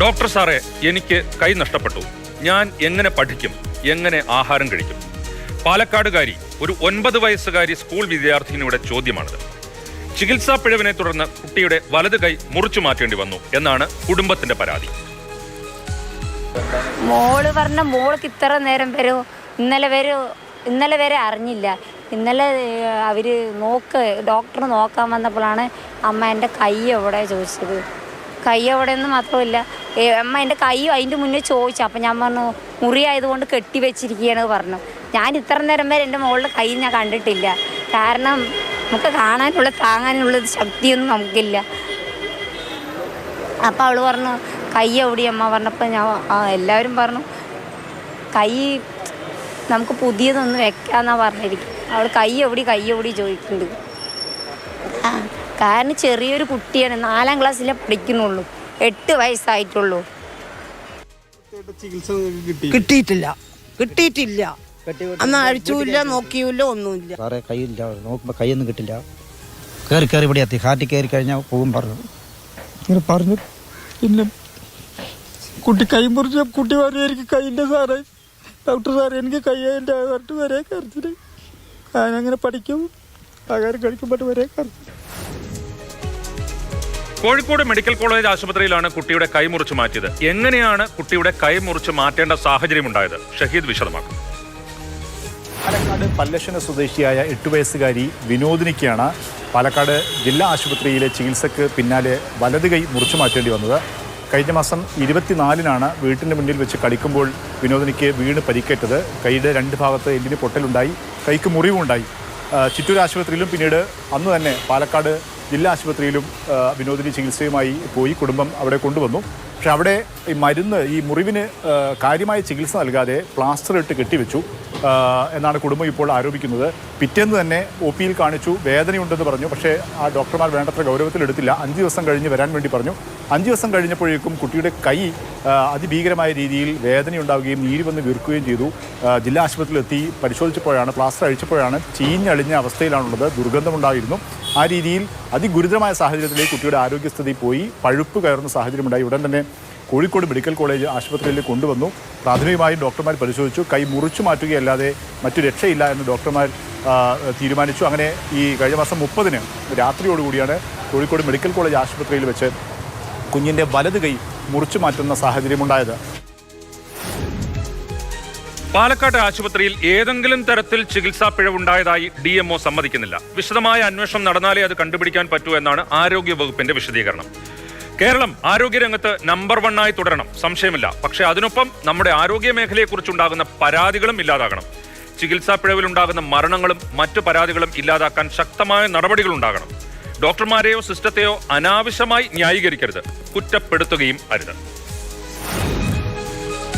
Doctor സാറേ എനിക്ക് കൈ നഷ്ടപ്പെട്ടു. ഞാൻ എങ്ങനെ പഠിക്കും? എങ്ങനെ ആഹാരം കഴിക്കും? പാലക്കാടുകാരി ഒരു ഒൻപത് വയസ്സുകാരി സ്കൂൾ വിദ്യാർത്ഥിനിയുടെ ചോദ്യമാണിത്. ചികിത്സാ പിഴവിനെ തുടർന്ന് കുട്ടിയുടെ വലത് കൈ മുറിച്ചു മാറ്റേണ്ടി വന്നു എന്നാണ് കുടുംബത്തിന്റെ പരാതി. മോൾ പറഞ്ഞ മോൾക്ക് ഇത്ര നേരം വരെ ഇന്നലെ വരെ ഇന്നലെ വരെ അറിഞ്ഞില്ല. ഇന്നലെ അവർ നോക്ക് ഡോക്ടർ നോക്കാൻ വന്നപ്പോഴാണ് അമ്മ എന്റെ കൈ എവിടെ ചോദിച്ചത്? കൈ എവിടെ എന്ന് മാത്രമല്ല അമ്മ എന്റെ കൈ അതിന്റെ മുന്നേ ചോദിച്ചു. അപ്പം ഞാൻ പറഞ്ഞു മുറി ആയതുകൊണ്ട് കെട്ടി വെച്ചിരിക്കുകയാണ് പറഞ്ഞു. ഞാൻ ഇത്ര നേരം വരെ എന്റെ മോളുടെ കൈ ഞാൻ കണ്ടിട്ടില്ല. കാരണം നമുക്ക് കാണാനുള്ള താങ്ങാനുള്ള ശക്തിയൊന്നും നമുക്കില്ല. അപ്പം അവൾ പറഞ്ഞു കൈ എവിടെ അമ്മ പറഞ്ഞപ്പോൾ ഞാൻ എല്ലാവരും പറഞ്ഞു കൈ നമുക്ക് പുതിയതൊന്ന് വെക്കാന്നാ പറഞ്ഞിരിക്കും അവൾ കൈ എവിടെ കൈ എവിടെ ചോദിക്കുന്നുണ്ട്. കാരണം ചെറിയൊരു കുട്ടിയാണ് നാലാം ക്ലാസ്സിലേ പഠിക്കുന്നുള്ളൂ. എട്ട് വയസ്സായിട്ടുള്ളൂ. കിട്ടിയിട്ടില്ല. കിട്ടിയിട്ടില്ല. അന്ന് അഴിച്ചൂല്ല നോക്കിയുമില്ല ഒന്നുമില്ല. സാറേ കൈയില്ല നോക്കുമ്പോൾ കൈയൊന്നും കിട്ടില്ല. കയറി കയറി ഇവിടെ എത്തി. ഹാർട്ടിൽ കയറി കഴിഞ്ഞാൽ പോകും പറഞ്ഞു. ഇങ്ങനെ പറഞ്ഞു. പിന്നെ കുട്ടി കൈ മുറിച്ച കുട്ടി പറഞ്ഞു എനിക്ക് കൈയില്ല സാറേ. ഡോക്ടർ സാറേ എനിക്ക് കൈ എന്റെ പറഞ്ഞിട്ട് വരെ കരച്ചിട്ട് ഞാനങ്ങനെ പഠിക്കും. ആകാരം കഴിക്കുമ്പോൾ വരെ കരച്ചിട്ട് കോഴിക്കോട് മെഡിക്കൽ കോളേജ് ആശുപത്രിയിലാണ് കുട്ടിയുടെ കൈ മുറിച്ചു മാറ്റിയത്. എങ്ങനെയാണ് കുട്ടിയുടെ കൈ മുറിച്ച് മാറ്റേണ്ട സാഹചര്യം ഉണ്ടായത്? ഷഹീദ് വിശദമാക്കും. പാലക്കാട് പല്ലശന സ്വദേശിയായ എട്ട് വയസ്സുകാരി വിനോദിനിക്കാണ് പാലക്കാട് ജില്ലാ ആശുപത്രിയിലെ ചികിത്സക്ക് പിന്നാലെ വലത് കൈ മുറിച്ചു മാറ്റേണ്ടി വന്നത്. കഴിഞ്ഞ മാസം ഇരുപത്തിനാലിനാണ് വീട്ടിന് മുന്നിൽ വെച്ച് കളിക്കുമ്പോൾ വിനോദിനിക്ക് വീണ് പരിക്കേറ്റത്. കൈയുടെ രണ്ട് ഭാഗത്ത് എല്ലിന് പൊട്ടലുണ്ടായി കൈക്ക് മുറിവുണ്ടായി. ചിറ്റൂർ ആശുപത്രിയിലും പിന്നീട് അന്ന് തന്നെ പാലക്കാട് ജില്ലാ ആശുപത്രിയിലും വിനോദിനി ചികിത്സയുമായി പോയി കുടുംബം അവിടെ കൊണ്ടുവന്നു. പക്ഷെ അവിടെ ഈ മരുന്ന് ഈ മുറിവിന് കാര്യമായ ചികിത്സ നൽകാതെ പ്ലാസ്റ്റർ ഇട്ട് കെട്ടിവെച്ചു. എന്നാണ് കുടുംബം ഇപ്പോൾ ആരോപിക്കുന്നത്. പിറ്റേന്ന് തന്നെ ഒ പിയിൽ കാണിച്ചു വേദനയുണ്ടെന്ന് പറഞ്ഞു. പക്ഷേ ആ ഡോക്ടർമാർ വേണ്ടത്ര ഗൗരവത്തിലെടുത്തില്ല അഞ്ച് ദിവസം കഴിഞ്ഞ് വരാൻ വേണ്ടി പറഞ്ഞു. അഞ്ച് ദിവസം കഴിഞ്ഞപ്പോഴേക്കും കുട്ടിയുടെ കൈ അതിഭീകരമായ രീതിയിൽ വേദനയുണ്ടാവുകയും നീര് വന്ന് വീർക്കുകയും ചെയ്തു. ജില്ലാ ആശുപത്രിയിലെത്തി പരിശോധിച്ചപ്പോഴാണ് പ്ലാസ്റ്റർ അഴിച്ചപ്പോഴാണ് ചീഞ്ഞളിഞ്ഞ അവസ്ഥയിലാണുള്ളത്. ദുർഗന്ധമുണ്ടായിരുന്നു. ആ രീതിയിൽ അതിഗുരുതരമായ സാഹചര്യത്തിലേക്ക് കുട്ടിയുടെ ആരോഗ്യസ്ഥിതി പോയി. പഴുപ്പ് കയറുന്ന സാഹചര്യമുണ്ടായി. ഉടൻ തന്നെ കോഴിക്കോട് മെഡിക്കൽ കോളേജ് ആശുപത്രിയിൽ കൊണ്ടുവന്നു. പ്രാഥമികമായി ഡോക്ടർമാർ പരിശോധിച്ചു. കൈ മുറിച്ചു മാറ്റുകയല്ലാതെ മറ്റു രക്ഷയില്ല എന്ന് ഡോക്ടർമാർ തീരുമാനിച്ചു. അങ്ങനെ ഈ കഴിഞ്ഞ മാസം മുപ്പതിന് രാത്രിയോടുകൂടിയാണ് കോഴിക്കോട് മെഡിക്കൽ കോളേജ് ആശുപത്രിയിൽ വെച്ച് കുഞ്ഞിന്റെ വലത് കൈ മുറിച്ചു മാറ്റുന്ന സാഹചര്യമുണ്ടായത്. പാലക്കാട് ആശുപത്രിയിൽ ഏതെങ്കിലും തരത്തിൽ ചികിത്സാ പിഴവുണ്ടായതായി ഡി എംഒ സമ്മതിക്കുന്നില്ല. വിശദമായ അന്വേഷണം നടന്നാലേ അത് കണ്ടുപിടിക്കാൻ പറ്റൂ എന്നാണ് ആരോഗ്യ വകുപ്പിന്റെ വിശദീകരണം. കേരളം ആരോഗ്യരംഗത്ത് നമ്പർ വൺ ആയി തുടരണം. സംശയമില്ല. പക്ഷേ അതിനൊപ്പം നമ്മുടെ ആരോഗ്യ മേഖലയെക്കുറിച്ചുണ്ടാകുന്ന പരാതികളും ഇല്ലാതാകണം. ചികിത്സാ പിഴവിലുണ്ടാകുന്ന മരണങ്ങളും മറ്റു പരാതികളും ഇല്ലാതാക്കാൻ ശക്തമായ നടപടികൾ ഉണ്ടാകണം. ഡോക്ടർമാരെയോ സിസ്റ്റത്തെയോ അനാവശ്യമായി ന്യായീകരിക്കരുത്. കുറ്റപ്പെടുത്തുകയും അരുത്.